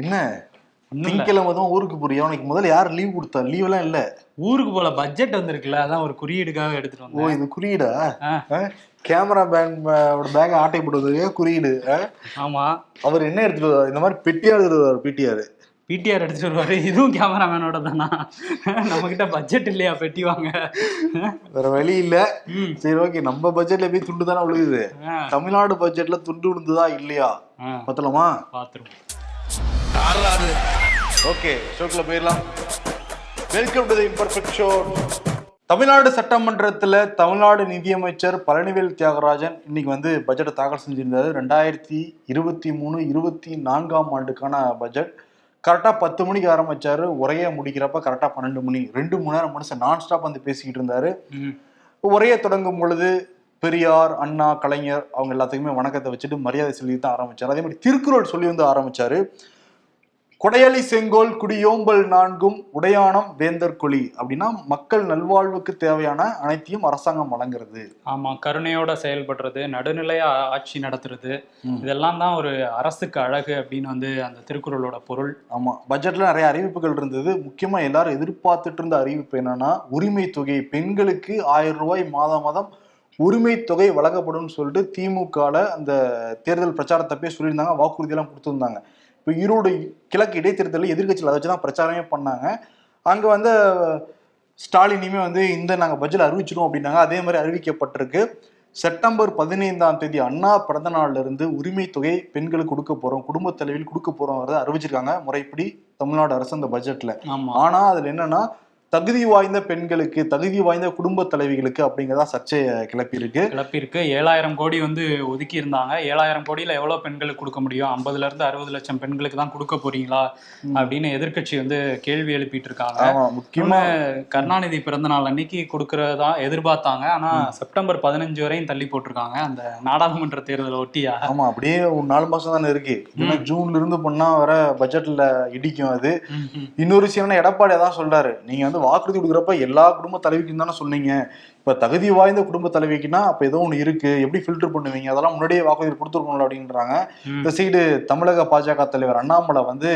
என்ன. திங்கிழமை தான் ஊருக்கு போறியா? உனக்கு முதல்ல யார் லீவ் கொடுத்தா? லீவ் எல்லாம் இல்ல. ஊருக்கு போல பட்ஜெட் வந்திருக்குல்ல அதான் ஒரு குறியீடுக்காக எடுத்துட்டு ஓ இது குறியீடா. கேமரா பேன் பேக் ஆட்டை போடுறது குறியீடு? ஆமா. அவர் என்ன எடுத்துட்டு வருவார்? இந்த மாதிரி பெட்டியா எடுத்துட்டு வருவார் பிடிஆர் பிடிஆர் எடுத்துட்டு வருவாரு. இதுவும் கேமராமேனோட தானா? நம்ம கிட்ட பட்ஜெட் இல்லையா பெட்டி வாங்க? வேற வழி இல்ல. சரி ஓகே. நம்ம பட்ஜெட்ல போய் துண்டு தானே விழுகுது தமிழ்நாடு பட்ஜெட்ல துண்டு விழுந்துதா இல்லையா? பத்தலாமா பாத்துருவோம். ஓகே ஷோக்குள்ள போயிடலாம். Welcome to the imperfect show Tamil Nadu சட்டமன்றத்துல தமிழ்நாடு நிதியமைச்சர் பழனிவேல் தியாகராஜன் இன்னைக்கு வந்து பட்ஜெட்டை தாக்கல் செஞ்சிருந்தாரு. ரெண்டாயிரத்தி இருபத்தி மூணு இருபத்தி நான்காம் ஆண்டுக்கான பட்ஜெட் கரெக்டாக பத்து மணிக்கு ஆரம்பிச்சாரு. உரையை முடிக்கிறப்ப கரெக்டாக பன்னெண்டு மணி ரெண்டு மணி நேரம் மனுஷன் நான் ஸ்டாப் வந்து பேசிக்கிட்டு இருந்தாரு. உரையை தொடங்கும் பொழுது பெரியார் அண்ணா கலைஞர் அவங்க எல்லாத்துக்குமே வணக்கத்தை வச்சுட்டு மரியாதை சொல்லி தான் ஆரம்பிச்சாரு. அதே மாதிரி திருக்குறள் சொல்லி வந்து ஆரம்பிச்சாரு. கொடையலி செங்கோல் குடியோம்பல் நான்கும் உடையானம் வேந்தர் கொலி அப்படின்னா மக்கள் நல்வாழ்வுக்கு தேவையான அனைத்தையும் அரசாங்கம் வழங்குறது. ஆமா கருணையோட செயல்படுறது நடுநிலையா ஆட்சி நடத்துறது. இதெல்லாம் தான் ஒரு அரசுக்கு அழகு அப்படின்னு வந்து அந்த திருக்குறளோட பொருள். ஆமா பட்ஜெட்ல நிறைய அறிவிப்புகள் இருந்தது. முக்கியமா எல்லாரும் எதிர்பார்த்துட்டு இருந்த அறிவிப்பு என்னன்னா உரிமை தொகை பெண்களுக்கு ஆயிரம் ரூபாய் மாதம் மாதம் உரிமை தொகை வழங்கப்படும் சொல்லிட்டு திமுகல அந்த தேர்தல் பிரச்சாரத்தப்பே சொல்லியிருந்தாங்க வாக்குறுதி எல்லாம் கொடுத்திருந்தாங்க. இப்போ ஈரோடு கிழக்கு இடைத்தேர்தலில் எதிர்க்கட்சியில் அதை வச்சு தான் பிரச்சாரமே பண்ணாங்க. அங்க வந்து ஸ்டாலினுமே வந்து இந்த நாங்க பட்ஜெட் அறிவிச்சிடும் அப்படின்னாங்க. அதே மாதிரி அறிவிக்கப்பட்டிருக்கு. செப்டம்பர் பதினைந்தாம் தேதி அண்ணா பிறந்த நாள்ல இருந்து உரிமை தொகை பெண்களுக்கு கொடுக்க போறோம். குடும்ப தலைவியில் கொடுக்க போறோம் அறிவிச்சிருக்காங்க. முறைப்படி தமிழ்நாடு அரசு அந்த பட்ஜெட்ல. ஆமா. ஆனா அதுல என்னன்னா தகுதி வாய்ந்த பெண்களுக்கு தகுதி வாய்ந்த குடும்ப தலைவிகளுக்கு அப்படிங்கிறதா சர்ச்சையை கிளப்பி இருக்கு கிளப்பியிருக்கு. ஏழாயிரம் கோடி வந்து ஒதுக்கி இருந்தாங்க ஏழாயிரம் கோடியில எவ்வளவு பெண்களுக்கு கொடுக்க முடியும்? ஐம்பதுல இருந்து அறுபது லட்சம் பெண்களுக்கு தான் கொடுக்க போறீங்களா? அப்படின்னு எதிர்க்கட்சி வந்து கேள்வி எழுப்பிட்டு இருக்காங்க ஆமா முக்கியமா இன்னொன்னு, கருணாநிதி பிறந்த நாள் அன்னைக்கு கொடுக்கறதா எதிர்பார்த்தாங்க. ஆனா செப்டம்பர் பதினஞ்சு வரையும் தள்ளி போட்டிருக்காங்க. அந்த நாடாளுமன்ற தேர்தலை ஒட்டியா ஆமா அப்படியே ஒரு நாலு மாசம் தானே இருக்கு. ஜூன்ல இருந்து பண்ணா வர பட்ஜெட்ல இடிக்கும் அது. இன்னொரு விஷயம் எடப்பாடி அதான் சொல்றாரு. நீங்க வந்து வாக்குறுதி கொடுக்குறப்ப எல்லா குடும்ப தலைவிக்கும் தானே சொன்னீங்க. இப்ப தகுதி வாய்ந்த குடும்ப தலைவிக்குன்னா அப்ப ஏதோ ஒண்ணு இருக்கு. எப்படி ஃபில்டர் பண்ணுவீங்க? அதெல்லாம் முன்னாடியே வாக்குறுதி கொடுத்துருக்கோம்ல அப்படின்றாங்க. இந்த சைடு தமிழக பாஜக தலைவர் அண்ணாமலை வந்து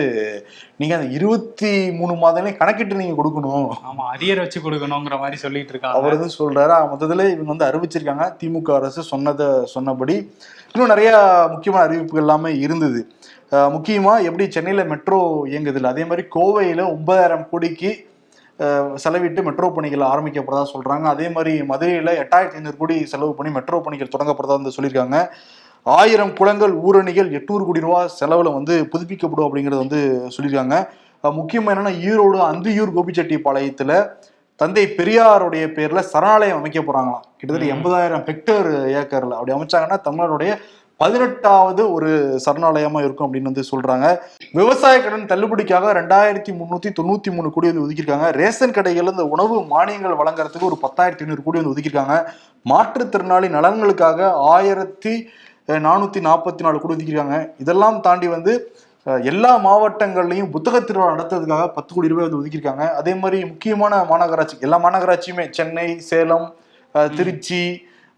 நீங்க அந்த இருபத்தி மூணு மாதங்களையும் கணக்கிட்டு நீங்க கொடுக்கணும். ஆமா அரியர் வச்சு கொடுக்கணுங்கிற மாதிரி சொல்லிட்டு இருக்காங்க. அவர் வந்து சொல்றாரு. ஆக மொத்தத்துல இவங்க வந்து அறிவிச்சிருக்காங்க. திமுக அரசு சொன்னதை சொன்னபடி இன்னும் நிறைய முக்கியமான அறிவிப்புகள் எல்லாமே இருந்தது. அஹ் முக்கியமா எப்படி சென்னையில மெட்ரோ இயங்குது இல்லை அதே மாதிரி கோவையில ஒன்பதாயிரம் கோடிக்கு செலவிட்டு மெட்ரோ பணிகள் ஆரம்பிக்கப்படுறதா சொல்றாங்க. அதே மாதிரி மதுரையில எட்டாயிரத்தி ஐநூறு கோடி செலவு பண்ணி மெட்ரோ பணிகள் தொடங்கப்படுறதா வந்து சொல்லியிருக்காங்க. ஆயிரம் குளங்கள் ஊரணிகள் எட்நூறு கோடி ரூபாய் செலவுல வந்து புதுப்பிக்கப்படும் அப்படிங்கறது வந்து சொல்லியிருக்காங்க. அஹ் முக்கியமா என்னன்னா ஈரோடு அந்தியூர் கோபிச்செட்டிப்பாளையத்துல தந்தை பெரியாருடைய பேர்ல சரணாலயம் அமைக்க போறாங்களாம். கிட்டத்தட்ட எண்பதாயிரம் ஹெக்டேர் ஏக்கர்ல அப்படி அமைச்சாங்கன்னா தமிழ்நாடுடைய பதினெட்டாவது ஒரு சரணாலயமா இருக்கும் அப்படின்னு வந்து சொல்றாங்க. விவசாய கடன் தள்ளுபடிக்காக ரெண்டாயிரத்தி முன்னூத்தி தொண்ணூத்தி மூணு கோடி வந்து ஒதுக்கியிருக்காங்க. ரேஷன் கடைகள் இந்த உணவு மானியங்கள் வழங்குறதுக்கு ஒரு பத்தாயிரத்தி ஐநூறு கோடி வந்து ஒதுக்கியிருக்காங்க. மாற்றுத்திறனாளி நலன்களுக்காக ஆயிரத்தி நானூத்தி நாற்பத்தி நாலு கோடி ஒதுக்கியிருக்காங்க. இதெல்லாம் தாண்டி வந்து எல்லா மாவட்டங்கள்லையும் புத்தக திருவிழா நடத்துறதுக்காக பத்து கோடி ரூபாய் வந்து ஒதுக்கியிருக்காங்க. அதே மாதிரி முக்கியமான மாநகராட்சி எல்லா மாநகராட்சியுமே சென்னை சேலம் திருச்சி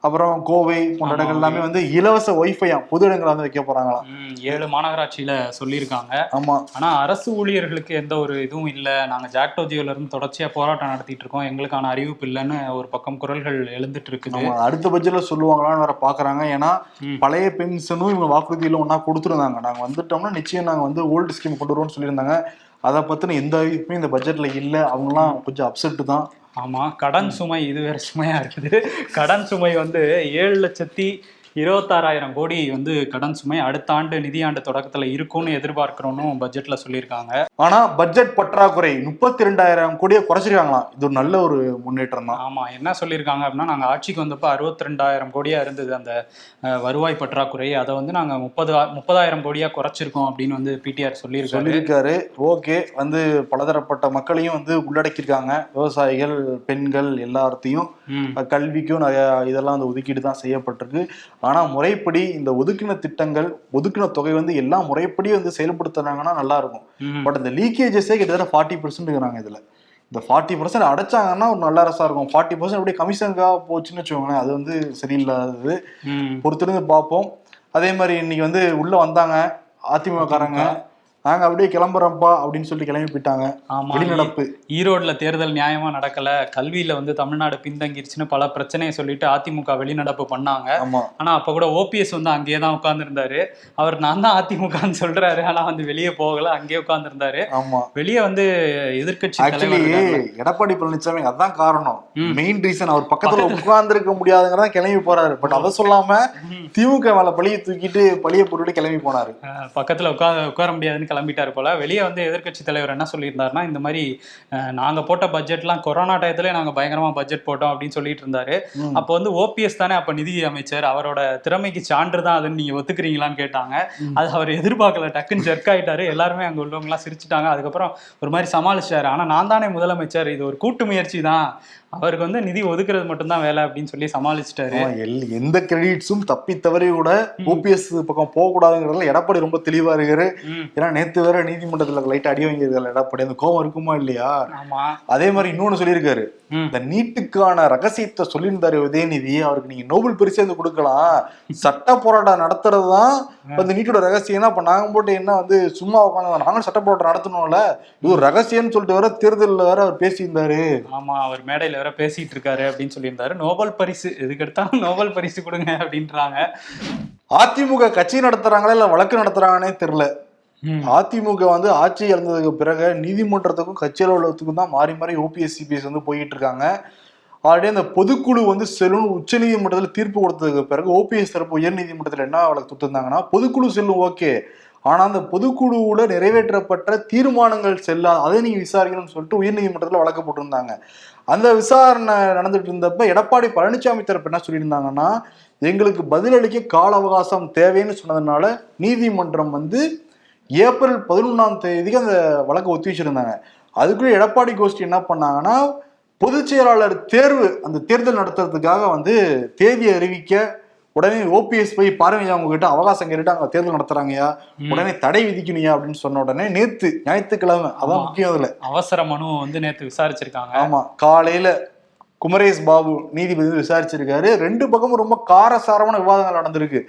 அப்புறம் கோவை போன்ற. இடங்கள் எல்லாமே வந்து இலவச ஒய்ஃபையா பொது இடங்கள் வந்து வைக்க போறாங்களாம். ஏழு மாநகராட்சியில சொல்லியிருக்காங்க. ஆமா. ஆனா அரசு ஊழியர்களுக்கு எந்த ஒரு இதுவும் இல்ல. நாங்க ஜாக்டோ ஜியோல இருந்து தொடர்ச்சியா போராட்டம் நடத்திட்டு இருக்கோம். எங்களுக்கான அறிவிப்பு இல்லைன்னு ஒரு பக்கம் குரல்கள் எழுந்துட்டு இருக்குது. அடுத்த பட்ஜெட்ல சொல்லுவாங்களான்னு வேற பாக்குறாங்க. ஏன்னா. பழைய பென்ஷனும் இவங்க வாக்குறுதியில ஒன்னா கொடுத்துருந்தாங்க. நாங்க வந்துட்டோம்னா நிச்சயம் நாங்க வந்து ஓல்டு ஸ்கீம் கொண்டு வருவோம்னு சொல்லியிருந்தாங்க. அதை பத்தின எந்த அறிவிப்புமே இந்த பட்ஜெட்ல இல்ல. அவங்கலாம் கொஞ்சம் அப்செட் தான். ஆமாம் கடன் சுமை இது வேறு சுமையாக இருக்குது. கடன் சுமை வந்து ஏழு லட்சத்தி இருபத்தாறாயிரம் கோடி வந்து கடன் சுமை அடுத்த ஆண்டு நிதியாண்டு தொடக்கத்துல இருக்கும்னு எதிர்பார்க்கிறோம்னு பட்ஜெட்ல சொல்லியிருக்காங்க. ஆனா பட்ஜெட் பற்றாக்குறை முப்பத்தி ரெண்டாயிரம் கோடியை குறைச்சிருக்காங்களாம். இது ஒரு நல்ல ஒரு முன்னேற்றம் தான். ஆமா என்ன சொல்லியிருக்காங்க அப்படின்னா நாங்க ஆட்சிக்கு வந்தப்ப அறுபத்தி ரெண்டாயிரம் கோடியா இருந்தது அந்த வருவாய் பற்றாக்குறை. அதை வந்து நாங்க முப்பது முப்பதாயிரம் கோடியா குறைச்சிருக்கோம் அப்படின்னு வந்து பிடிஆர் சொல்லியிருக்காரு. சொல்லியிருக்காரு. ஓகே வந்து பலதரப்பட்ட மக்களையும் வந்து உள்ளடக்கியிருக்காங்க. விவசாயிகள் பெண்கள் எல்லாத்தையும் கல்விக்கும் நிறைய இதெல்லாம் அந்த ஒதுக்கீடு தான் செய்யப்பட்டிருக்கு. ஆனா முறைப்படி இந்த ஒதுக்கின திட்டங்கள் ஒதுக்கின தொகை வந்து எல்லாம் முறைப்படி வந்து செயல்படுத்துனாங்கன்னா நல்லா இருக்கும். பட் இந்த லீக்கேஜஸே கிட்டத்தட்ட ஃபார்ட்டி பர்சன்ட் இருக்கிறாங்க இதுல. இந்த ஃபார்ட்டி பர்சன்ட் அடைச்சாங்கன்னா ஒரு நல்ல அரசா இருக்கும். ஃபார்ட்டி பர்சன்ட் அப்படியே கமிஷனுக்காக போச்சுன்னு வச்சுக்கோங்களேன் அது வந்து சரியில்லாதது. பொறுத்திருந்து பார்ப்போம். அதே மாதிரி இன்னைக்கு வந்து உள்ள வந்தாங்க அதிமுக காரங்க நாங்க அப்படியே கிளம்புறோம்ப்பா அப்படின்னு சொல்லிட்டு கிளம்பி போயிட்டாங்க. வெளிநடப்பு. ஈரோட்ல தேர்தல் நியாயமா நடக்கல. கல்வியில வந்து தமிழ்நாடு பின்தங்கிருச்சுன்னு பல பிரச்சனையை சொல்லிட்டு அதிமுக வெளிநடப்பு பண்ணாங்க. ஆனா அப்ப கூட ஓபிஎஸ் வந்து அங்கேயே தான் உட்கார்ந்துருந்தாரு. அவர் நான் தான் அதிமுகன்னு சொல்றாரு. ஆனா வந்து வெளியே போகல அங்கேயே உட்கார்ந்துருந்தாரு. ஆமா. வெளியே வந்து தலைவர் எடப்பாடி பழனிசாமி அதான் காரணம். மெயின் ரீசன் அவர் பக்கத்துல உட்கார்ந்திருக்க முடியாதுங்கிறதா கிளம்பி போறாரு. பட் அதை சொல்லாம திமுக மேல பழிய தூக்கிட்டு பழிய பொருட்டு கிளம்பி போனாரு. பக்கத்துல உட்கார உட்கார முடியாதுன்னு கிளம்பிட்டாரு போல. வெளியே வந்து எதிர்க்கட்சி தலைவர் என்ன சொல்லியிருந்தாருன்னா இந்த மாதிரி அஹ், நாங்க போட்ட பட்ஜெட்லாம் கொரோனா டயத்துல நாங்க பயங்கரமா பட்ஜெட் போட்டோம் அப்படின்னு சொல்லிட்டு இருந்தாரு. அப்போ வந்து ஓபிஎஸ் தானே அப்ப நிதி அமைச்சர் அவரோட திறமைக்கு சான்று தான் அதுன்னு நீங்க ஒத்துக்கிறீங்களான்னு கேட்டாங்க. அது அவர் எதிர்பார்க்கல டக்குன்னு ஜெர்க் ஆயிட்டாரு. எல்லாருமே அங்க உள்ளவங்க எல்லாம் சிரிச்சுட்டாங்க. அதுக்கப்புறம் ஒரு மாதிரி சமாளிச்சாரு. ஆனா நான் தானே முதலமைச்சர் இது ஒரு கூட்டு முயற்சி தான். அவருக்கு வந்து நிதி ஒதுக்குறது மட்டும்தான் வேலை அப்படின்னு சொல்லி சமாளிச்சிட்டாரு. எல்- எந்த கிரெடிட்ஸும் தப்பி தவறி கூட ஓபிஎஸ் பக்கம் போக கூடாதுங்கிறதுல எடப்பாடி ரொம்ப தெளிவா இருக்காரு. ஏன்னா நேத்து வேற நீதிமன்றத்துல லைட் அடி வாங்கியிருக்காரு எடப்பாடி அந்த கோவம் இருக்குமா இல்லையா? அதே மாதிரி இன்னொன்னு சொல்லியிருக்காரு. இந்த நீட்டுக்கான ரகசியத்தை சொல்லியிருந்தாரு உதயநிதி அவருக்கு நீங்க நோபல் பரிசு வந்து கொடுக்கலாம். சட்ட போராட்டம் நடத்துறது தான் இந்த நீட்டோட ரகசியம்னா அப்ப நாங்க போட்டு என்ன வந்து சும்மா உட்காந்து நாங்களும் சட்ட போராட்டம் நடத்தணும்ல. இது ஒரு ரகசியம்னு சொல்லிட்டு வேற தேர்தலில் வேற அவர் பேசியிருந்தாரு. ஆமா அவர் மேடையில வேற பேசிட்டு இருக்காரு அப்படின்னு சொல்லியிருந்தாரு. நோபல் பரிசு எதுக்கு எடுத்தாலும் நோபல் பரிசு கொடுங்க அப்படின்றாங்க. அதிமுக கட்சி நடத்துறாங்களா இல்ல வழக்கு நடத்துறாங்கன்னே தெரியல. அதிமுக வந்து ஆட்சி இழந்ததுக்கு பிறகு நீதிமன்றத்துக்கும் கட்சி அலுவலகத்துக்கும் தான் மாறி மாறி ஓபிஎஸ் சிபிஎஸ் வந்து போயிட்டு இருக்காங்க. ஆல்ரெடி அந்த பொதுக்குழு வந்து செல்லும் உச்ச நீதிமன்றத்தில் தீர்ப்பு கொடுத்ததுக்கு பிறகு ஓபிஎஸ் தரப்பு உயர் நீதிமன்றத்தில் என்ன வழக்கு கொடுத்திருந்தாங்கன்னா பொதுக்குழு செல்லும் ஓகே ஆனால் அந்த பொதுக்குழுவில் நிறைவேற்றப்பட்ட தீர்மானங்கள் செல்லாது அதை நீங்கள் விசாரிக்கணும்னு சொல்லிட்டு உயர்நீதிமன்றத்தில் வழக்கு போட்டிருந்தாங்க. அந்த விசாரணை நடந்துட்டு இருந்தப்ப எடப்பாடி பழனிசாமி தரப்பு என்ன சொல்லியிருந்தாங்கன்னா எங்களுக்கு பதிலளிக்க கால அவகாசம் தேவைன்னு சொன்னதுனால நீதிமன்றம் வந்து ஏப்ரல் பதினொன்றாம் தேதிக்கு அந்த வழக்கை ஒத்தி வச்சிருந்தாங்க. அதுக்குள்ள எடப்பாடி கோஷ்டி என்ன பண்ணாங்கன்னா பொதுச் செயலாளர் தேர்வு அந்த தேர்தல் நடத்துறதுக்காக வந்து தேதி அறிவிக்க உடனே ஓபிஎஸ் போய் பார்வையா அவங்க கிட்ட அவகாசம் கேட்டுட்டு அங்க தேர்தல் நடத்துறாங்கயா உடனே தடை விதிக்கணுயா அப்படின்னு சொன்ன உடனே நேத்து ஞாயிற்றுக்கிழமை அதான். முக்கியம் அதுல. அவசர மனு வந்து நேத்து விசாரிச்சிருக்காங்க. ஆமா. காலையில குமரேஷ் பாபு நீதிபதி விசாரிச்சிருக்காரு. ரெண்டு பக்கமும் ரொம்ப காரசாரமான விவாதங்கள் நடந்திருக்கு.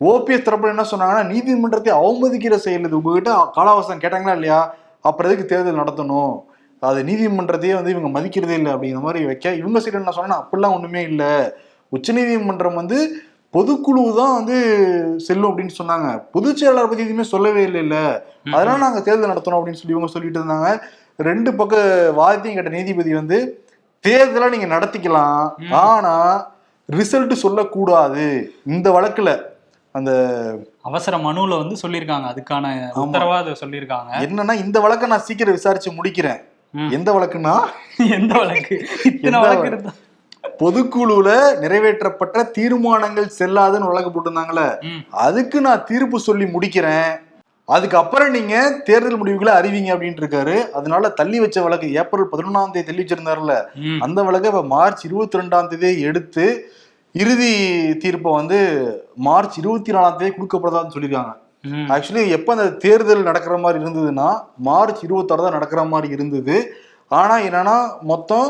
ஓபிஎஸ் தரப்புல என்ன சொன்னாங்கன்னா நீதிமன்றத்தை அவமதிக்கிற செயல் இது. உங்ககிட்ட காலாவசம் கேட்டாங்களா இல்லையா? அப்புறம் எதுக்கு தேர்தல் நடத்தணும்? அது நீதிமன்றத்தையே வந்து இவங்க மதிக்கிறதே இல்லை அப்படிங்கிற மாதிரி வைக்க. இவங்க சைடு என்ன சொன்னா அப்படிலாம் ஒண்ணுமே இல்லை. உச்சநீதிமன்றம் வந்து பொதுக்குழு தான் வந்து செல்லும் அப்படின்னு சொன்னாங்க. பொதுச் செயலாளர் பத்தி எதுவுமே சொல்லவே இல்லைல்ல அதனால நாங்க தேர்தல் நடத்தணும் அப்படின்னு சொல்லி இவங்க சொல்லிட்டு இருந்தாங்க. ரெண்டு பக்க வாதத்தையும் கேட்ட நீதிபதி வந்து தேர்தலை நீங்க நடத்திக்கலாம். ஆனா ரிசல்ட் சொல்லக்கூடாது. இந்த வழக்குல அந்த அவசர மனுல வந்து சொல்லியிருக்காங்க. அதுக்கான உத்தரவா அதை சொல்லியிருக்காங்க. என்னன்னா இந்த வழக்கை நான் சீக்கிரம் விசாரிச்சு முடிக்கிறேன். எந்த வழக்குன்னா? எந்த வழக்கு? இத்தனை வழக்கு? இருந்தா? பொதுக்குழுல நிறைவேற்றப்பட்ட தீர்மானங்கள் செல்லாதுன்னு வழக்கு போட்டிருந்தாங்களே. அதுக்கு நான் தீர்ப்பு சொல்லி முடிக்கிறேன். அதுக்கப்புறம் நீங்க தேர்தல் முடிவுகளை அறிவிங்க அப்படின்ட்டு இருக்காரு அதனால தள்ளி வச்ச வழக்கு ஏப்ரல் பதினொன்றாம் தேதி தள்ளி வச்சிருந்தாருல. அந்த வழக்கை இப்ப மார்ச் இருபத்தி ரெண்டாம் தேதி எடுத்து இறுதி தீர்ப்பை வந்து மார்ச் இருபத்தி நாலாம் தேதி கொடுக்கப்படுதான்னு சொல்லியிருக்காங்க. ஆக்சுவலி எப்போ அந்த தேர்தல் நடக்கிற மாதிரி இருந்ததுன்னா மார்ச் இருபத்தாறு தான் நடக்கிற மாதிரி இருந்தது. ஆனா என்னன்னா மொத்தம்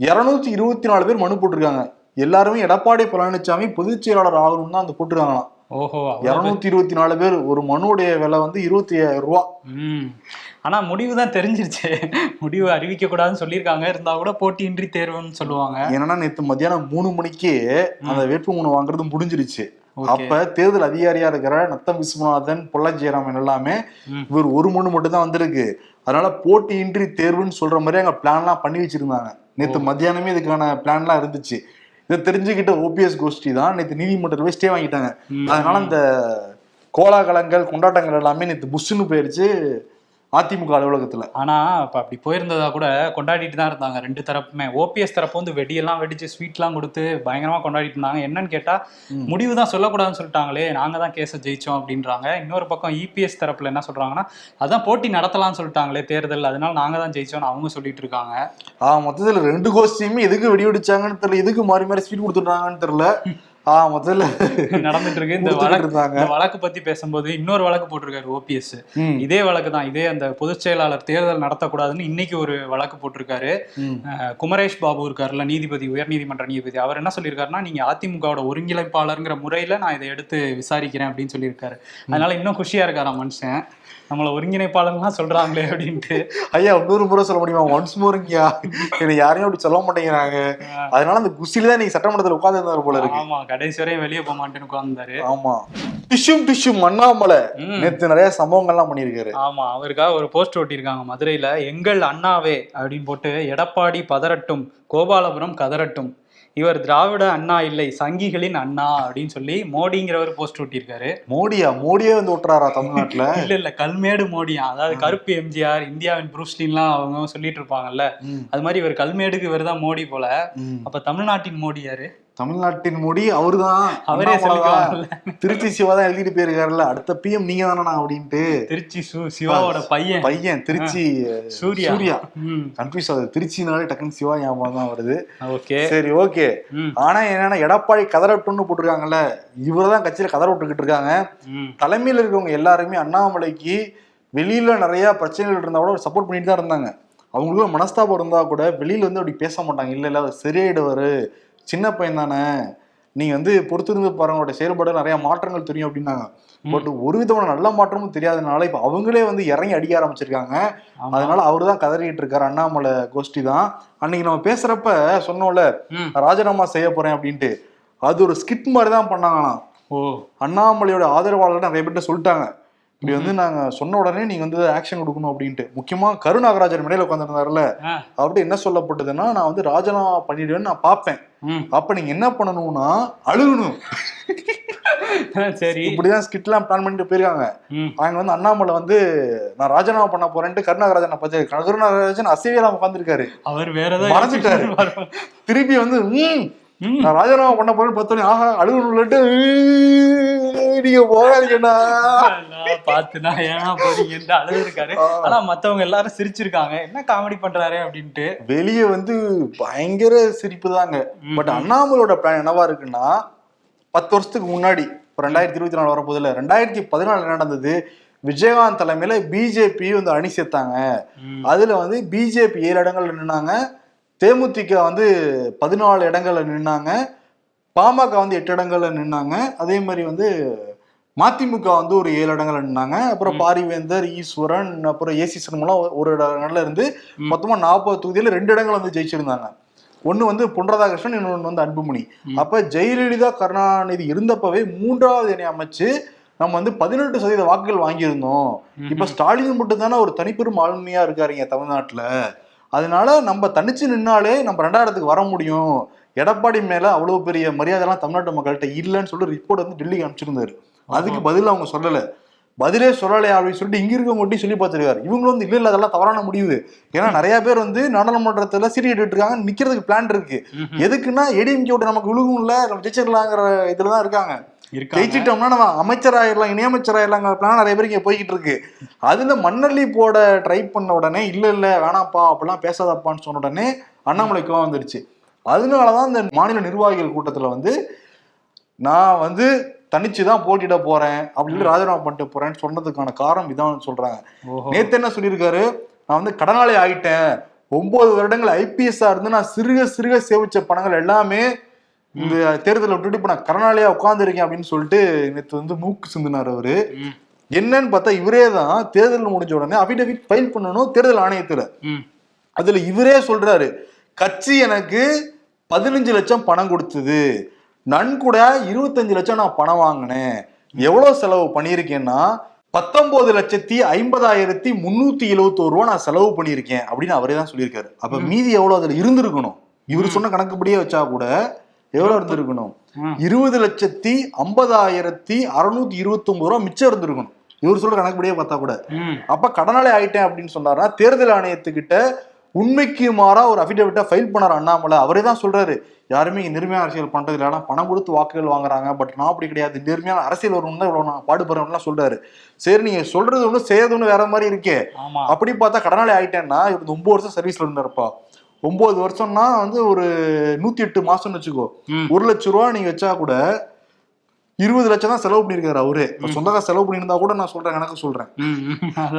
இருநூத்தி இருபத்தி நாலு பேர் மனு போட்டிருக்காங்க. எல்லாருமே எடப்பாடி பழனிசாமி பொதுச் செயலாளர் ஆகணும்னு தான் அந்த போட்டிருக்காங்களாம். ஓஹோ இருநூத்தி இருபத்தி நாலு பேர் ஒரு மனுவுடைய விலை வந்து இருபத்தி ஐயாயிரம் ரூபா. ம் ஆனா முடிவு தான் தெரிஞ்சிருச்சு. முடிவு அறிவிக்க கூடாதுன்னு சொல்லியிருக்காங்க. இருந்தா கூட போட்டியின்றி தேர்வுன்னு சொல்லுவாங்க. என்னன்னா நேத்து மத்தியானம் மூணு மணிக்கே அந்த வேட்புமனு வாங்குறது முடிஞ்சிருச்சு. அப்ப தேர்தல் அதிகாரியா இருக்கிற நத்தம் விஸ்வநாதன் பொள்ளாச்சி ஜெயராமன் எல்லாமே. இவர் ஒரு மனு மட்டும் தான் வந்திருக்கு. அதனால போட்டியின்றி தேர்வுன்னு சொல்ற மாதிரி அங்க பிளான்லாம் பண்ணி வச்சிருந்தாங்க. நேத்து மத்தியானமே இதுக்கான பிளான்லாம் இருந்துச்சு. இதை தெரிஞ்சுக்கிட்ட ஓபிஎஸ் கோஷ்டி தான் நேத்து நீதிமன்றத்தில் போய் ஸ்டே வாங்கிட்டாங்க. அதனால இந்த கோலாகலங்கள் கொண்டாட்டங்கள் எல்லாமே நேத்து புஷ்ஷுன்னு போயிருச்சு. அதிமுக அலுவலகத்துல. ஆனா இப்ப அப்படி போயிருந்ததா கூட கொண்டாடிட்டு தான் இருந்தாங்க ரெண்டு தரப்புமே. ஓபிஎஸ் தரப்பு வந்து வெடியெல்லாம் வெடிச்சு ஸ்வீட்லாம் கொடுத்து பயங்கரமா கொண்டாடிட்டு இருந்தாங்க. என்னன்னு கேட்டா முடிவு தான் சொல்லக்கூடாதுன்னு சொல்லிட்டாங்களே நாங்க தான் கேஸை ஜெயிச்சோம் அப்படின்றாங்க. இன்னொரு பக்கம் இபிஎஸ் தரப்புல என்ன சொல்றாங்கன்னா அதான் போட்டி நடத்தலாம்னு சொல்லிட்டாங்களே தேர்தல் அதனால நாங்க தான் ஜெயிச்சோம்னு அவங்க சொல்லிட்டு இருக்காங்க. ஆஹ் மொத்தத்துல ரெண்டு கோஷ்டியுமே எதுக்கு வெடி வெடிச்சாங்கன்னு தெரியல எதுக்கு மாறி மாறி ஸ்வீட் கொடுத்துட்டாங்கன்னு தெரியல. ஆஹ் மொத்தத்துல நடந்துட்டு இருக்கு இந்த வழக்கு இருந்தாங்க. இந்த வழக்கு பத்தி பேசும்போது இன்னொரு வழக்கு போட்டிருக்காரு ஓபிஎஸ் இதே வழக்கு தான். இதே அந்த பொதுச் செயலாளர் தேர்தல் நடத்தக்கூடாதுன்னு இன்னைக்கு ஒரு வழக்கு போட்டிருக்காரு. குமரேஷ் பாபு இருக்காருல்ல நீதிபதி உயர்நீதிமன்ற நீதிபதி. அவர் என்ன சொல்லியிருக்காருன்னா நீங்க அதிமுகவோட ஒருங்கிணைப்பாளருங்கிற முறையில நான் இதை எடுத்து விசாரிக்கிறேன் அப்படின்னு சொல்லியிருக்காரு. அதனால இன்னும் குஷியா இருக்காராம் மனுஷன். நம்மள ஒருங்கிணைப்பாளர்லாம் சொல்றாங்களே அப்படின்ட்டு. ஐயா இன்னொரு முறை சொல்ல முடியுமா? ஒன்ஸ் மோருங்கய்யா என்னை யாரையும் அப்படி சொல்ல மாட்டேங்கிறாங்க. அதனால அந்த குசில தான் நீங்க சட்டமன்றத்துல உட்கார்ந்து இருந்தாரு போல இருக்கு. ஆமா கடைசி வரையும் வெளியே போக மாட்டேன்னு உட்கார்ந்தாரு. ஆமா. டிஷ்யூம் டிஷ்யூம் அண்ணாமலை. நேத்து நிறைய சம்பவங்கள்லாம் பண்ணியிருக்காரு. ஆமா அவருக்காக ஒரு போஸ்ட் ஒட்டியிருக்காங்க மதுரையில எங்கள் அண்ணாவே அப்படின்னு போட்டு எடப்பாடி பதறட்டும் கோபாலபுரம் கதறட்டும். இவர் திராவிட அண்ணா இல்லை சங்கிகளின் அண்ணா அப்படின்னு சொல்லி மோடிங்கிறவர் போஸ்ட் ஒட்டியிருக்காரு. மோடியா? மோடியே வந்து விட்டுறாரா தமிழ்நாட்டுல? இல்ல இல்ல கல்மேடு மோடியா. அதாவது கருப்பு எம்ஜிஆர் இந்தியாவின் ப்ரூஸ்லின்லாம் அவங்க சொல்லிட்டு இருப்பாங்கல்ல. அது மாதிரி இவர் கல்மேடுக்கு இவர் தான் மோடி போல. அப்ப தமிழ்நாட்டின் மோடி யாரு? தமிழ்நாட்டின் மோடி அவருதான். அவரே. தான். திருச்சி சிவா தான் எழுதிட்டு போயிருக்காருல்ல அடுத்த பிஎம் நீங்க தானே அப்படின்ட்டு. திருச்சி சிவாவோட பையன். பையன் திருச்சி சூர்யா. சூர்யா. கன்ஃபியூஸ் ஆகுது. திருச்சினாலே டக்குன்னு சிவா ஞாபகம் தான் வருது. ஓகே. சரி ஓகே. ஆனா என்னன்னா எடப்பாடி கதறட்டும்னு போட்டிருக்காங்கல்ல இவரை தான் கட்சியில கதற விட்டுக்கிட்டு இருக்காங்க தலைமையில இருக்கவங்க எல்லாருமே அண்ணாமலைக்கு வெளியில நிறைய பிரச்சனைகள் இருந்தா கூட சப்போர்ட் பண்ணிட்டு தான் இருந்தாங்க. அவங்களுக்கு ஒரு மனஸ்தாபம் இருந்தா கூட வெளியில வந்து அப்படி பேச மாட்டாங்க. இல்ல இல்ல அவர் சரியாயிடுவாரு. சின்ன பையன் தானே. நீங்க வந்து பொறுத்திருந்து பாருங்க அவருடைய செயல்பாடு நிறைய மாற்றங்கள் தெரியும் அப்படின்னாங்க. பட் ஒரு விதமான நல்ல மாற்றமும் தெரியாதனால இப்ப அவங்களே வந்து இறங்கி அடிக்க ஆரம்பிச்சிருக்காங்க. அதனால அவரு தான் கதறிட்டு இருக்காரு அண்ணாமலை கோஷ்டி தான். அன்னைக்கு நம்ம பேசுறப்ப சொன்னோம்ல ராஜினாமா செய்ய போறேன் அப்படின்ட்டு. அது ஒரு ஸ்கிட் மாதிரி தான் பண்ணாங்களாம். ஓ. அண்ணாமலையோட ஆதரவாளர்கள் நிறைய பேர்ட்ட சொல்லிட்டாங்க. இப்படி வந்து நாங்க சொன்ன உடனே நீங்க வந்து ஆக்ஷன் கொடுக்கணும் அப்படின்ட்டு. முக்கியமா கருநாகராஜன் மேடையில உட்காந்துருந்தாருல. அப்படி என்ன சொல்லப்பட்டதுன்னா நான் வந்து ராஜினாமா பண்ணிடுவேன்னு நான் பார்ப்பேன். ம். அப்ப நீங்க என்ன பண்ணணும்னா அழுகணும். சரி. இப்படிதான் ஸ்கிட்லாம் பிளான் பண்ணிட்டு போயிருக்காங்க. ம். அங்க வந்து அண்ணாமலை வந்து நான் ராஜினாமா பண்ண போறேன்ட்டு கருநாகராஜனை பார்த்து கருநாகராஜன் அசைவியெல்லாம் உட்காந்துருக்காரு அவர் வேற ஏதாவது. யோசிச்சுட்டு திருப்பி வந்து. நான் ராஜினாமா பண்ண போறேன்னு பார்த்தோன்னே ஆஹா அழுகணும்லட்டு நீங்க போகாதீங்கண்ணா பார்த்துனா ஏன்னா போறீங்கன்ட்டு அழுது இருக்காரு ஆனா மத்தவங்க எல்லாரும் சிரிச்சிருக்காங்க. என்ன காமெடி பண்றாரு? அப்படின்ட்டு. வெளியே வந்து பயங்கர சிரிப்பு தாங்க பட் அண்ணாமலையோட பிளான் என்னவா இருக்குன்னா பத்து வருஷத்துக்கு முன்னாடி ரெண்டாயிரத்தி இருபத்தி நாலு வரப்போதில்ல ரெண்டாயிரத்தி பதினாலு நடந்தது? விஜயகாந்த் தலைமையில பிஜேபி வந்து அணி சேர்த்தாங்க. அதுல வந்து பிஜேபி ஏழு இடங்கள்ல நின்னாங்க. தேமுதிக வந்து பதினாலு இடங்கள்ல நின்னாங்க. பாமக வந்து எட்டு இடங்கள்ல நின்னாங்க. அதே மாதிரி வந்து மதிமுக வந்து ஒரு ஏழு இடங்கள்ல நின்னாங்க. அப்புறம் பாரிவேந்தர் ஈஸ்வரன் அப்புறம் ஏசி சினிமாலாம் ஒரு இடங்கள்ல இருந்து. மொத்தமா நாற்பது தொகுதியில ரெண்டு இடங்கள் வந்து ஜெயிச்சிருந்தாங்க. ஒண்ணு வந்து பொன் ராதாகிருஷ்ணன் இன்னொன்று வந்து அன்புமணி. அப்ப ஜெயலலிதா கருணாநிதி இருந்தப்பவே மூன்றாவது அணி அமைச்சு நம்ம வந்து பதினெட்டு சதவீத வாக்குகள் வாங்கியிருந்தோம். இப்ப ஸ்டாலின் மட்டும் தானே ஒரு தனிப்பெரும் ஆளுமையா இருக்காருங்க தமிழ்நாட்டுல. அதனால நம்ம தனிச்சு நின்னாலே நம்ம ரெண்டாவது இடத்துக்கு வர முடியும். எடப்பாடி மேல அவ்வளவு பெரிய மரியாதைலாம் தமிழ்நாட்டு மக்கள்கிட்ட இல்லைன்னு சொல்லி ரிப்போர்ட் வந்து டெல்லிக்கு அனுப்பிச்சிருந்தாரு. அதுக்கு பதில் அவங்க சொல்லல. பதிலே சொல்லலையா அப்படின்னு சொல்லிட்டு இங்க இருக்கவங்கட்டையும் சொல்லி பார்த்திருக்காரு. இவங்களும் வந்து இல்ல இல்ல அதெல்லாம் தவறான முடிவு. ஏன்னா நிறைய பேர் வந்து நாடாளுமன்றத்துல கேட்டுட்டு இருக்காங்க நிக்கிறதுக்கு பிளான் இருக்கு. எதுக்குன்னா ஏடிஎம்கே விட்டு நமக்கு விழுகும்ல நம்ம ஜெயிச்சிடலாங்கிற இதுலதான் இருக்காங்க. ஜெயிச்சிட்டோம்னா நம்ம அமைச்சராயிரலாம் இணையமைச்சராயிரலாங்கிற பிளான் நிறைய பேர் இங்க போய்கிட்டு இருக்கு. அதுல மண்ணள்ளி போட ட்ரை பண்ண உடனே இல்ல இல்ல வேணாப்பா அப்படிலாம் பேசாதப்பான்னு சொன்ன உடனே அண்ணாமலைக்கு கோவம் வந்துருச்சு. அதனாலதான் இந்த மாநில நிர்வாகிகள் கூட்டத்துல வந்து நான் வந்து தனிச்சு தான் போட்டியிட போறேன் அப்படின்னு ராஜினாமா பண்ணிட்டு போறேன்னு சொன்னதுக்கான காரணம் இதான் சொல்றாங்க. நேத்து என்ன சொல்லியிருக்காரு? நான் வந்து கடனாளி ஆயிட்டேன். ஒன்பது வருடங்கள் ஐபிஎஸ்ஆ இருந்து நான் சிறுக சிறுக சேமிச்ச பணங்கள் எல்லாமே இந்த தேர்தலை விட்டுட்டு இப்ப நான் கடனாளியா உட்கார்ந்துருக்கேன் அப்படின்னு சொல்லிட்டு நேத்து வந்து மூக்கு சிந்தினார் அவரு. என்னன்னு பார்த்தா இவரே தான் தேர்தல் முடிஞ்ச உடனே அபிடவிட் ஃபைல் பண்ணணும் தேர்தல் ஆணையத்துல. அதுல இவரே சொல்றாரு கட்சி எனக்கு பதினஞ்சு லட்சம் பணம் கொடுத்தது. நன்கூட இருபத்தஞ்சு லட்சம் நான் பணம் வாங்கினேன். எவ்வளவு செலவு பண்ணியிருக்கேன்னா பத்தொன்பது லட்சத்தி ஐம்பதாயிரத்தி முன்னூத்தி எழுவத்தோரு ரூபா நான் செலவு பண்ணியிருக்கேன். அப்படின்னு அவரே தான் சொல்லியிருக்காரு. அப்ப மீதி எவ்வளவு அதுல இருந்திருக்கணும்? இவர் சொன்ன கணக்குப்படியே வச்சா கூட எவ்வளவு இருந்திருக்கணும். இருபது லட்சத்தி ஐம்பதாயிரத்தி அறுநூத்தி இருபத்தி ஒன்பது ரூபா மிச்சம் இருந்திருக்கணும். இவர் சொல்ற கணக்குப்படியே பார்த்தா கூட. அப்ப கடனாளி ஆயிட்டேன் அப்படின்னு சொன்னாருன்னா தேர்தல் ஆணையத்துக்கிட்ட உண்மைக்கு மாறா ஒரு அபிடவிட்டா ஃபைல் பண்ணார் அண்ணாமலை. அவரே தான் சொல்றாரு யாருமே நேர்மையான அரசியல் பண்றது இல்லை. பணம் கொடுத்து வாக்குகள் வாங்குறாங்க. பட் நான் அப்படி கிடையாது. நேர்மையான அரசியல் வரணும் தான் இவ்வளவு நான் பாடுபடுறேன்லாம் சொல்றாரு. சரி நீங்க சொல்றது ஒண்ணு செய்யறது ஒண்ணு வேற மாதிரி இருக்கே. அப்படி பார்த்தா கடனாளி ஆயிட்டேன்னா ஒன்பது வருஷம் சர்வீஸ்ல இருந்தாருப்பா. ஒன்பது வருஷம்னா வந்து ஒரு நூத்தி எட்டு மாசம்னு வச்சுக்கோ. ஒரு லட்ச ரூபா நீங்க வச்சா கூட இருபது லட்சம் தான் செலவு பண்ணியிருக்காரு அவரு. சொந்த காசு செலவு பண்ணியிருந்தா கூட நான் சொல்றேன் கணக்கு சொல்றேன்.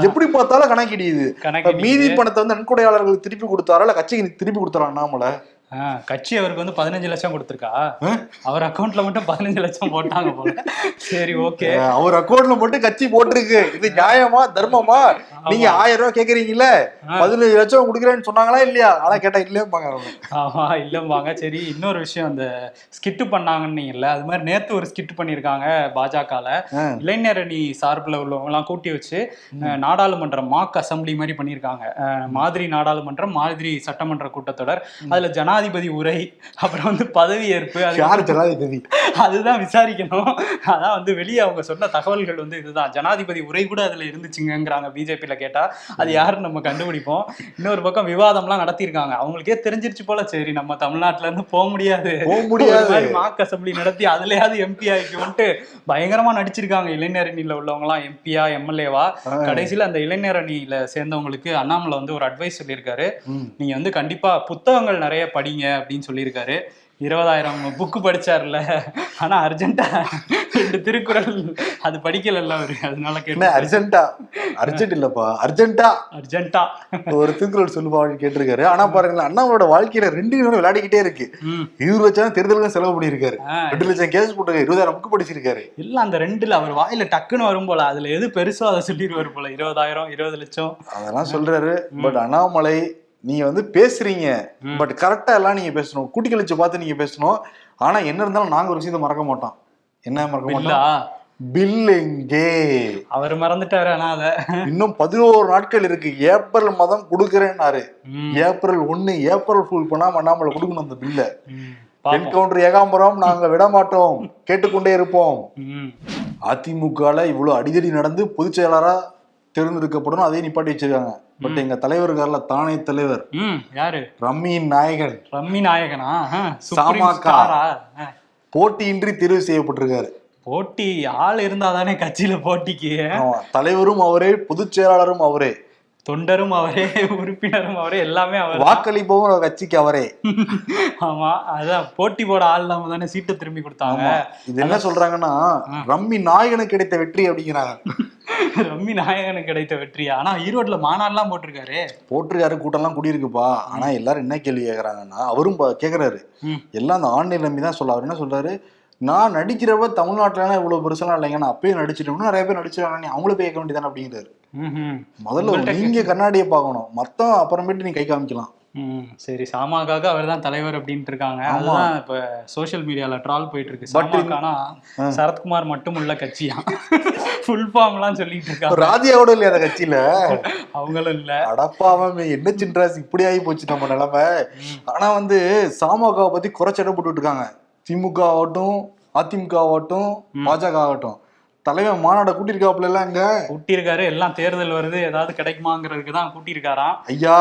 எப்படி பார்த்தாலும் கணக்கிடியுது மீதி பணத்தை வந்து நன்கொடையாளர்களுக்கு திருப்பி கொடுத்தாரா இல்ல கட்சிக்கு திருப்பி கொடுத்தாரா அண்ணாமலை கட்சி அவருக்கு வந்து பதினஞ்சு லட்சம் கொடுத்துருக்கா? அவர் அக்கௌண்ட்ல மட்டும் பதினஞ்சு லட்சம் போட்டாங்க போல. சரி ஓகே. அவர் அக்கௌண்ட்ல மட்டும் கட்சி போட்டிருக்கு. இது நியாயமா தர்மமா? நீங்க ஆயிரம் ரூபாய் கேக்குறீங்கல்ல? பதினஞ்சு லட்சம் கொடுக்குறேன்னு சொன்னாங்களா இல்லையா? ஆனா கேட்டா இல்லையாம்பாங்க ஆமா இல்லம்பாங்க. சரி இன்னொரு விஷயம் அந்த ஸ்கிட்டு பண்ணாங்கன்னீங்கல்ல அது மாதிரி நேத்து ஒரு ஸ்கிட் பண்ணியிருக்காங்க பாஜகல. ஆ. இளைஞர் அணி சார்பில் உள்ளவங்க எல்லாம் கூட்டி வச்சு நாடாளுமன்றம் மாக் அசம்பிளி மாதிரி பண்ணியிருக்காங்க மாதிரி நாடாளுமன்றம் மாதிரி சட்டமன்ற கூட்டத்தொடர் அதுல ஜனாதிபதி உரை அப்புறம் வந்து பதவியேற்பு அது யாரு ஜனாதிபதி? அதுதான் விசாரிக்கணும். அதான் வந்து வெளியே அவங்க சொன்ன தகவல்கள் வந்து இதுதான். ஜனாதிபதி உரை கூட அதுல இருந்துச்சுங்கிறாங்க பிஜேபியில கேட்டா அது யாருன்னு நம்ம கண்டுபிடிப்போம். இன்னொரு பக்கம் விவாதம்லாம் நடத்தியிருக்காங்க. அவங்களுக்கே தெரிஞ்சிருச்சு போல. சரி நம்ம தமிழ்நாட்டுல இருந்து போக முடியாது. போக முடியாது. மாக் அசம்பிளி நடத்தி அதுலயாவது எம்பி ஆகிக்கும்ட்டு பயங்கரமா நடிச்சிருக்காங்க இளைஞர் அணியில உள்ளவங்க எல்லாம் எம்பியா எம்எல்ஏவா கடைசியில அந்த இளைஞர் அணியில சேர்ந்தவங்களுக்கு அண்ணாமலை வந்து ஒரு அட்வைஸ் சொல்லியிருக்காரு. நீங்க வந்து கண்டிப்பா புத்தகங்கள் நிறைய படிங்க அப்படின்னு சொல்லியிருக்காரு. இருபதாயிரம் புக்கு படிச்சார்ல. ஆனா அர்ஜென்ட்டா ரெண்டு திருக்குறள் அது படிக்கலல்ல அவரு. அதனால கேட்டு அர்ஜென்ட்டா அர்ஜென்ட்? இல்லப்பா. அர்ஜென்ட்டா அர்ஜென்ட்டா ஒரு திருக்குறள் சொல்லுவாங்க கேட்டிருக்காரு. ஆனா பாருங்களேன் அண்ணாவோட வாழ்க்கையில ரெண்டு நிமிடம் விளையாடிக்கிட்டே இருக்கு. இருபது லட்சம் தேர்தலுக்கு செலவு பண்ணியிருக்காரு. ரெண்டு லட்சம் கேஸ் போட்டு இருபதாயிரம் புக்கு படிச்சிருக்காரு. இல்ல அந்த ரெண்டுல அவர் வாயில டக்குன்னு வரும் போல. அதுல எது பெருசோ அதை சொல்லிடுவாரு போல. இருபதாயிரம் இருபது லட்சம். அதெல்லாம் சொல்றாரு. பட் அண்ணாமலை நீங்க வந்து பேசுறீங்க. பட் கரெக்டா எல்லாம் நீங்க பேசணும். கூட்டி கழிச்சு பார்த்து நீங்க பேசணும். ஆனா என்ன இருந்தாலும் நாங்க ஒரு விஷயத்தை மறக்க மாட்டோம். என்ன மறக்க மாட்டோம்? பில் எங்கே அவர் மறந்துட்டாரு ஆனா அத. இன்னும் பதினோரு நாட்கள் இருக்கு. ஏப்ரல் மாதம் கொடுக்குறேன்னாரு. ஏப்ரல் ஒண்ணு ஏப்ரல் ஃபுல் பண்ணாம அண்ணாமலை கொடுக்கணும் அந்த பில்ல. என்கவுண்டர் ஏகாம்பரம் நாங்க விட மாட்டோம். கேட்டுக்கொண்டே இருப்போம். அதிமுகல இவ்வளவு அடிதடி நடந்து பொதுச் செயலாளரா தேர்ந்தெடுக்கப்படணும் அதே நிப்பாட்டி வச்சிருக்காங்க. பட் எங்க தலைவர் இருக்கார்ல தானே தலைவர். யாரு? ரம்மியின் நாயகன். ரம்மி நாயகனா? சாமாக்கா. போட்டியின்றி தேர்வு செய்யப்பட்டிருக்காரு. போட்டி ஆள் இருந்தாதானே கட்சியில போட்டிக்கு. தலைவரும் அவரே பொதுச் செயலாளரும் அவரே. தொண்டரும் அவரே உறுப்பினரும் அவரே எல்லாமே அவர் வாக்களிப்பவும் கட்சிக்கு அவரே. ஆமா அதான் போட்டி போட ஆள் இல்லாம தானே சீட்டை திரும்பி கொடுத்தாங்க. இது என்ன சொல்றாங்கன்னா ரம்மி நாயகனுக்கு கிடைத்த வெற்றி அப்படிங்கிறாங்க. ரம்மி நாயகனுக்கு கிடைத்த வெற்றியா ஆனா ஈரோட்ல மாநாடுலாம் போட்டிருக்காரு. போட்டிருக்காரு கூட்டம்லாம் கூடியிருக்குப்பா. ஆனா எல்லாரும் என்ன கேள்வி கேக்குறாங்கன்னா அவரும் கேக்குறாரு. எல்லாம் அந்த ஆன்லைன் நம்பி தான் சொல்ல அவர் என்ன சொல்றாரு? நான் நடிக்கிறப்ப தமிழ்நாட்டுல இவ்வளவு பெருசெல்லாம் இல்லைங்க. நான் அப்பயே நடிச்சிட்டோம்னு நிறைய பேர் நடிச்சிருக்காங்க. நீ அவங்கள போய் கேட்க வேண்டியதானே அப்படிங்கிறாரு. முதல்ல நீங்க கண்ணாடியை பார்க்கணும். மத்தம் அப்புறமேட்டு நீ கை காமிக்கலாம். சரி சாமாக்காக அவர் தான் தலைவர் அப்படின்ட்டு இருக்காங்க. அதுதான் இப்ப சோஷியல் மீடியால ட்ரால் போயிட்டு இருக்கு சாமாக்கானா சரத்குமார் மட்டும் உள்ள கட்சியா? ஃபுல் ஃபார்ம் எல்லாம் சொல்லிட்டு இருக்காங்க ராதியா கூட இல்லையா அந்த கட்சியில? அவங்களும் இல்ல. அடப்பாவ என்ன சின்ராஸ் இப்படி ஆகி போச்சு நம்ம நிலைமை. ஆனா வந்து சாமகவை பத்தி குறைச்சடை போட்டுட்டு இருக்காங்க திமுக ஆகட்டும் அதிமுக ஆகட்டும் பாஜக ஆகட்டும் தலைவன் மாநாட கூட்டியிருக்காப்புல எல்லாம் இங்க கூட்டியிருக்காரு எல்லாம் தேர்தல் வருது ஏதாவது கிடைக்குமாங்கிறதுக்கு தான் கூட்டியிருக்காராம். ஐயா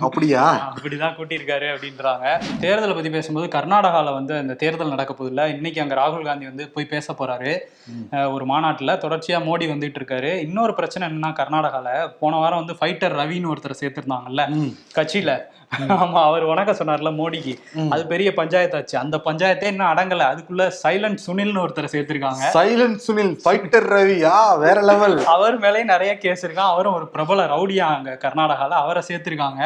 அப்படியா? அப்படிதான் கூட்டியிருக்காரு அப்படின்றாங்க. தேர்தலை பத்தி பேசும்போது கர்நாடகால வந்து அந்த தேர்தல் நடக்க போதில்ல இன்னைக்கு அங்க ராகுல் காந்தி வந்து போய் பேச போறாரு. ஒரு மாநாட்டுல தொடர்ச்சியா மோடி வந்துட்டு இருக்காரு. இன்னொரு பிரச்சனை என்னன்னா கர்நாடகால போன வாரம் வந்து ஃபைட்டர் ரவின்னு ஒருத்தர் சேர்த்திருந்தாங்கல்ல. கட்சியில. ஆமா அவர் வணக்கம் சொன்னார்ல மோடிக்கு. அது பெரிய பஞ்சாயத்து ஆச்சு அந்த பஞ்சாயத்தே இன்னும் அடங்கல. அதுக்குள்ள சைலண்ட் சுனில்னு ஒருத்தரை சேர்த்திருக்காங்க. சைலண்ட் சுனில் ஃபைட்டர் ரவியா? வேற லெவல் அவர் மேலேயும் நிறைய கேஸ் இருக்கான் அவரும் ஒரு பிரபல ரவுடியா அங்க கர்நாடகால. அவரை சேர்த்திருக்காங்க.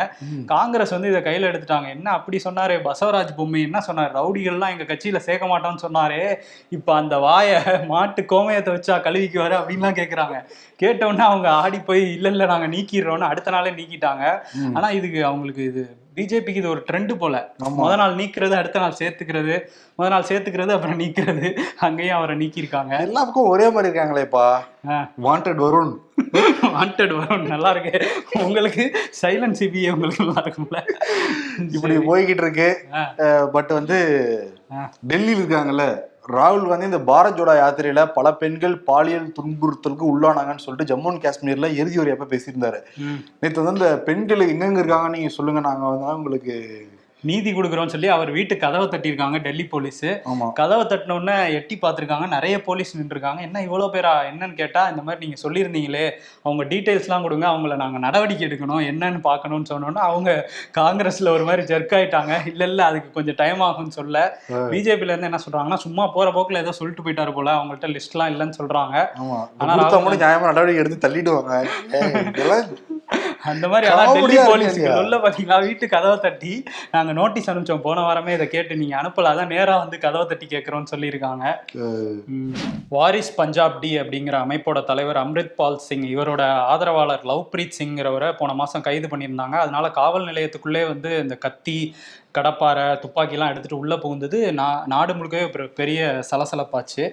காங்கிரஸ் வந்து இதை கையில எடுத்துட்டாங்க. என்ன அப்படி சொன்னாரு? பசவராஜ் பொம்மை என்ன சொன்னாரு? ரவுடிகள்லாம் எங்க கட்சியில சேர்க்க மாட்டோம்னு சொன்னாரு. இப்ப அந்த வாயை மாட்டு கோமயத்தை வச்சா கழுவிக்குவாரு அப்படின்லாம் கேக்குறாங்க. கேட்ட உடனே அவங்க ஆடி போய் இல்ல இல்ல நாங்க நீக்கிடுறோம்னு அடுத்த நாளே நீக்கிட்டாங்க. ஆனா இதுக்கு அவங்களுக்கு இது பிஜேபிக்கு இது ஒரு ட்ரெண்ட் போல. முத நாள் நீக்கிறது அடுத்த நாள் சேர்த்துக்கிறது முத நாள் சேர்த்துக்கிறது அப்புறம் நீக்கிறது. அங்கேயும் அவரை நீக்கியிருக்காங்க. எல்லா பக்கம் ஒரே மாதிரி இருக்காங்களேப்பா வாண்டட் வருண் வாண்டட் வரும் நல்லா இருக்கு. உங்களுக்கு சைலண்ட் சிபிஏ உங்களுக்கு நல்லா இருக்கும்ல. இப்படி போய்கிட்டு இருக்கு. பட் வந்து. டெல்லியில் இருக்காங்கல்ல. ராகுல் காந்தி இந்த பாரத் ஜோடா யாத்திரையில பல பெண்கள் பாலியல் துன்புறுத்தலுக்கு உள்ளானாங்கன்னு சொல்லிட்டு ஜம்மு அண்ட் காஷ்மீர்ல இறுதி ஒரு எப்ப பேசியிருந்தாரு. நேற்று வந்து இந்த பெண்கள் எங்கெங்க இருக்காங்க நீங்க சொல்லுங்க நாங்க வந்து உங்களுக்கு நீதி கொடுக்குறோம்னு சொல்லி அவர் வீட்டு கதவை தட்டியிருக்காங்க டெல்லி போலீஸ். கதவை தட்டின உடனே எட்டி பார்த்துருக்காங்க நிறைய போலீஸ் நின்றுருக்காங்க. என்ன இவ்வளோ பேரா என்னன்னு கேட்டா இந்த மாதிரி நீங்க சொல்லியிருந்தீங்களே அவங்க டீட்டெயில்ஸ்லாம் கொடுங்க அவங்கள நாங்க நடவடிக்கை எடுக்கணும் என்னன்னு பார்க்கணும்னு சொன்னோன்னா அவங்க காங்கிரஸ்ல ஒரு மாதிரி ஜெர்க் ஆயிட்டாங்க. இல்ல இல்ல அதுக்கு கொஞ்சம் டைம் ஆகும்னு சொல்ல. பிஜேபில இருந்து என்ன சொல்றாங்கன்னா சும்மா போற போக்குல ஏதோ சொல்லிட்டு போயிட்டாரு போல அவங்கள்ட்ட லிஸ்ட்லாம் இல்லைன்னு சொல்றாங்க. ஆமா. ஆனா கொடுத்தா ராகுல் மட்டும் நியாயமா நடவடிக்கை எடுத்து தள்ளிடுவாங்க. அந்த மாதிரி ஆனா காமெடியா டெல்லி போலீஸ்? உள்ள பாத்தீங்களா? வீட்டு கதவை தட்டி நாங்க நோட்டீஸ் அனுப்பிச்சோம். போன வாரமே இதை கேட்டு நீங்க அனுப்பல. அதான் நேரா வந்து கதவை தட்டி கேட்கறோம்னு சொல்லியிருக்காங்க. வாரிஸ் பஞ்சாப் டி அப்படிங்கிற அமைப்போட தலைவர் அம்ரித் பால் சிங் இவரோட ஆதரவாளர் லவ்ப்ரீத் சிங்கிறவரை போன மாசம் கைது பண்ணியிருந்தாங்க. அதனால காவல் நிலையத்துக்குள்ளே வந்து இந்த கத்தி கடப்பாரை துப்பாக்கிலாம் எடுத்துட்டு உள்ள புகுந்தது நா- நாடு முழுக்கவே பெரிய சலசலப்பாச்சு.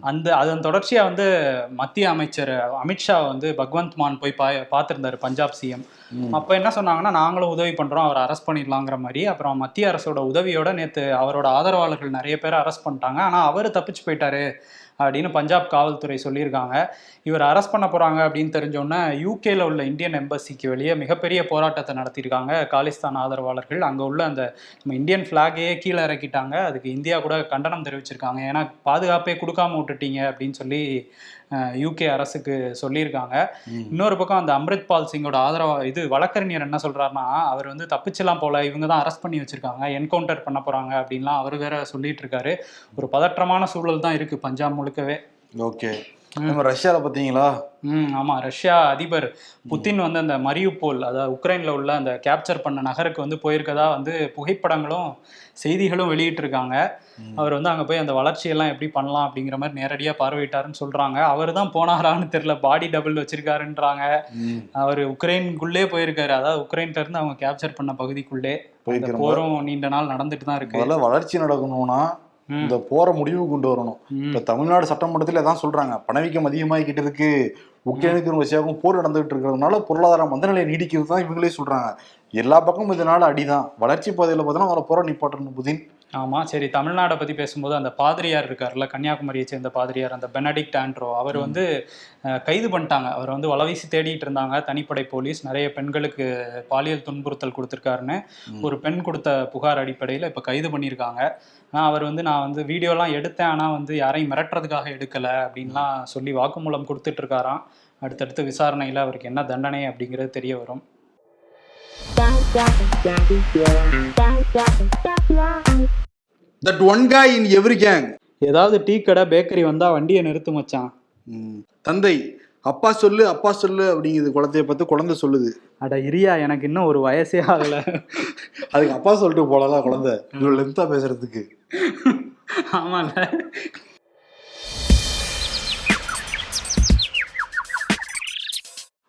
அந்த அதன் தொடர்ச்சியா வந்து மத்திய அமைச்சர் அமித்ஷா வந்து பகவந்த் மான் போய் பா பார்த்திருந்தாரு பஞ்சாப் சிஎம் அப்ப என்ன சொன்னாங்கன்னா நாங்களும் உதவி பண்றோம் அவரை அரெஸ்ட் பண்ணிடலாங்கிற மாதிரி. அப்புறம் மத்திய அரசோட உதவியோட நேத்து அவரோட ஆதரவாளர்கள் நிறைய பேரை அரெஸ்ட் பண்ணிட்டாங்க. ஆனா அவர் தப்பிச்சு போயிட்டாரு. அப்படின்னு பஞ்சாப் காவல்துறை சொல்லியிருக்காங்க. இவர் அரெஸ்ட் பண்ண போகிறாங்க அப்படின்னு தெரிஞ்சோன்னே யூகேல உள்ள இந்தியன் எம்பசிக்கு வெளியே மிகப்பெரிய போராட்டத்தை நடத்தியிருக்காங்க. காலிஸ்தான் ஆதரவாளர்கள். அங்கே உள்ள அந்த நம்ம இந்தியன் ஃப்ளாகையே கீழே இறக்கிட்டாங்க. அதுக்கு இந்தியா கூட கண்டனம் தெரிவிச்சிருக்காங்க. ஏன்னா பாதுகாப்பே கொடுக்காம விட்டுட்டீங்க அப்படின்னு சொல்லி யூகே அரசுக்கு சொல்லியிருக்காங்க. இன்னொரு பக்கம் அந்த அம்ரித் பால் சிங்கோட ஆதரவா இது வழக்கறிஞர் என்ன சொல்றாருன்னா அவர் வந்து தப்பிச்செல்லாம் போல இவங்க தான் அரெஸ்ட் பண்ணி வச்சிருக்காங்க என்கவுண்டர் பண்ண போறாங்க அப்படின்லாம் அவர் வேற சொல்லிட்டு இருக்காரு ஒரு பதற்றமான சூழல் தான் இருக்கு பஞ்சாப் முழுக்கவே. ஓகே. நம்ம ரஷ்யால பாத்தீங்களா? ம் ஆமா. ரஷ்யா அதிபர் புத்தின் வந்து அந்த மரியுபோல் அதாவது உக்ரைன்ல உள்ள அந்த கேப்சர் பண்ண நகருக்கு வந்து போயிருக்கதா வந்து புகைப்படங்களும் செய்திகளும் வெளியிட்டிருக்காங்க. அவர் வந்து அங்க போய் அந்த வளர்ச்சியெல்லாம் எப்படி பண்ணலாம் அப்படிங்கிற மாதிரி நேரடியா பார்வையிட்டாருன்னு சொல்றாங்க. அவர் தான் போனாரான்னு தெரியல. பாடி டபுள் வச்சிருக்காருன்றாங்க. அவர் உக்ரைனுக்குள்ளே போயிருக்காரு. அதாவது உக்ரைன்ல இருந்து அவங்க கேப்சர் பண்ண பகுதிக்குள்ளே போரும் நீண்ட நாள் நடந்துட்டு தான் இருக்கு. முதல்ல வளர்ச்சி நடக்கணும்னா. இந்த போற முடிவு கொண்டு வரணும். இப்ப தமிழ்நாடு சட்டமன்றத்துல தான் சொல்றாங்க. பணவீக்கம் அதிகமாகிக்கிட்டு இருக்கு. உக்ரைனுக்கும் ரஷ்யாவுக்கும் போர் நடந்துகிட்டு இருக்கிறதுனால பொருளாதார மந்தநிலை நீடிக்கிறது தான் இவங்களே சொல்றாங்க. எல்லா பக்கமும் இதனால அடிதான். வளர்ச்சி பாதையில பார்த்தோன்னா அவரை போற நிப்பாட்டணும் புதின். ஆமா சரி தமிழ்நாடை பத்தி பேசும்போது அந்த பாதிரியார் இருக்கார்ல கன்னியாகுமரியை சேர்ந்த பாதிரியார் அந்த பெனடிக்ட் ஆண்ட்ரோ அவர் வந்து கைது பண்ணிட்டாங்க. அவர் வந்து வலவீசி தேடிட்டு இருந்தாங்க. தனிப்படை போலீஸ் நிறைய பெண்களுக்கு பாலியல் துன்புறுத்தல் கொடுத்துருக்காருன்னு ஒரு பெண் கொடுத்த புகார் அடிப்படையில் இப்போ கைது பண்ணியிருக்காங்க. ஆனால் அவர் வந்து நான் வந்து வீடியோலாம் எடுத்தேன் ஆனால் வந்து யாரையும் மிரட்டுறதுக்காக எடுக்கலை அப்படின்லாம் சொல்லி வாக்குமூலம் கொடுத்துட்டு இருக்காராம் அடுத்தடுத்து விசாரணையில் அவருக்கு என்ன தண்டனை அப்படிங்கிறது தெரிய வரும். That one guy in every gang ஏதாவது டீ கடை பேக்கரி வந்தால் வண்டியை நிறுத்து மச்சான். தந்தை அப்பா சொல்லு அப்பா சொல்லு அப்படிங்கிறது குழந்தைய பார்த்து குழந்தை சொல்லுது. அட இரியா எனக்கு இன்னும் ஒரு வயசே ஆகலை. அதுக்கு அப்பா சொல்லிட்டு போலாம் குழந்தை. இவ்வளவு லென்த்தா பேசுறதுக்கு. ஆமால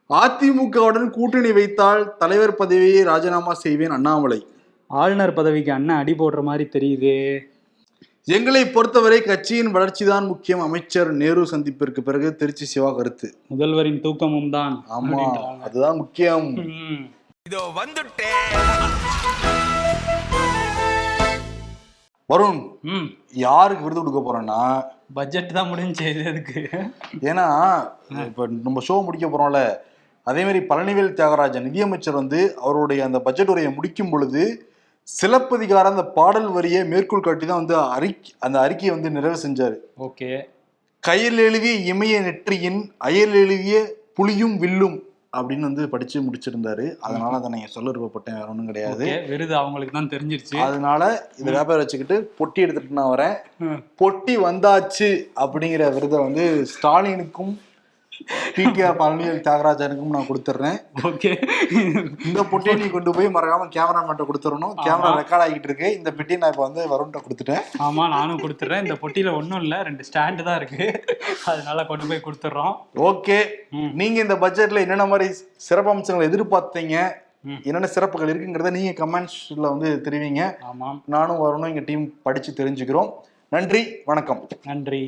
அதிமுகவுடன் கூட்டணி வைத்தால் தலைவர் பதவியை ராஜினாமா செய்வேன் அண்ணாமலை. ஆளுநர் பதவிக்கு அண்ணன் அடி போடுற மாதிரி தெரியுது. எங்களை பொறுத்தவரை கட்சியின் வளர்ச்சிதான் முக்கியம். அமைச்சர் நேரு சந்திப்பிற்கு பிறகு திருச்சி சிவா கருத்து. முதல்வரின் தூக்கமும் தான் ஆமா. அதுதான் முக்கியம். இதோ வந்துட்டேன் வருண் யாருக்கு விருது கொடுக்க போறேன்னா? பட்ஜெட் தான் முடிஞ்சு இது எதுக்கு? ஏன்னா இப்ப நம்ம ஷோ முடிக்க போறோம்ல. அதே மாதிரி பழனிவேல் தியாகராஜன் நிதியமைச்சர் வந்து அவருடைய அந்த பட்ஜெட் உரையை முடிக்கும் பொழுது சிலப்பதிகார அந்த பாடல் வரியை மேற்கோள் காட்டி தான் வந்து அறிக்கை அந்த அறிக்கையை வந்து நிறைவு செஞ்சாரு. ஓகே. கையில் எழுதிய இமய நெற்றியின் அயல் எழுதிய புலியும் வில்லும் அப்படின்னு வந்து படிச்சு முடிச்சிருந்தாரு. அதனால அதை நீங்க சொல்ல விருப்பப்பட்டேன் வேற ஒன்றும் கிடையாது. விருது அவங்களுக்கு தான் தெரிஞ்சிருச்சு. அதனால இந்த வியாபாரம் வச்சுக்கிட்டு பொட்டி எடுத்துட்டு நான் வரேன். பொட்டி வந்தாச்சு அப்படிங்கிற விருதை வந்து ஸ்டாலினுக்கும் பிடிஆர் பழனிவேல் தியாகராஜனுக்கும் நான் கொடுத்துட்றேன் ஓகே இந்த பொட்டியை நீ கொண்டு போய் மறக்காம கேமராமேன்ட்ட கொடுத்துடணும். கேமரா ரெக்கார்ட் ஆகிட்டு இருக்கு. இந்த பெட்டியை நான் இப்போ வந்து வருண்கிட்ட கொடுத்துட்டேன். ஆமா நானும் கொடுத்துட்றேன் இந்த பொட்டியில ஒன்றும் இல்லை ரெண்டு ஸ்டாண்டு தான் இருக்கு. அதனால கொண்டு போய் கொடுத்துட்றோம் ஓகே ம். நீங்க இந்த பட்ஜெட்ல என்னென்ன மாதிரி சிறப்பம்சங்களை எதிர்பார்த்தீங்க. என்னென்ன சிறப்புகள் இருக்குங்கிறத நீங்க கமெண்ட்ஸ்ல வந்து தெரிவிங்க. ஆமாம். நானும் வரணும் எங்க டீம் படிச்சு தெரிஞ்சுக்கிறோம். நன்றி வணக்கம். நன்றி.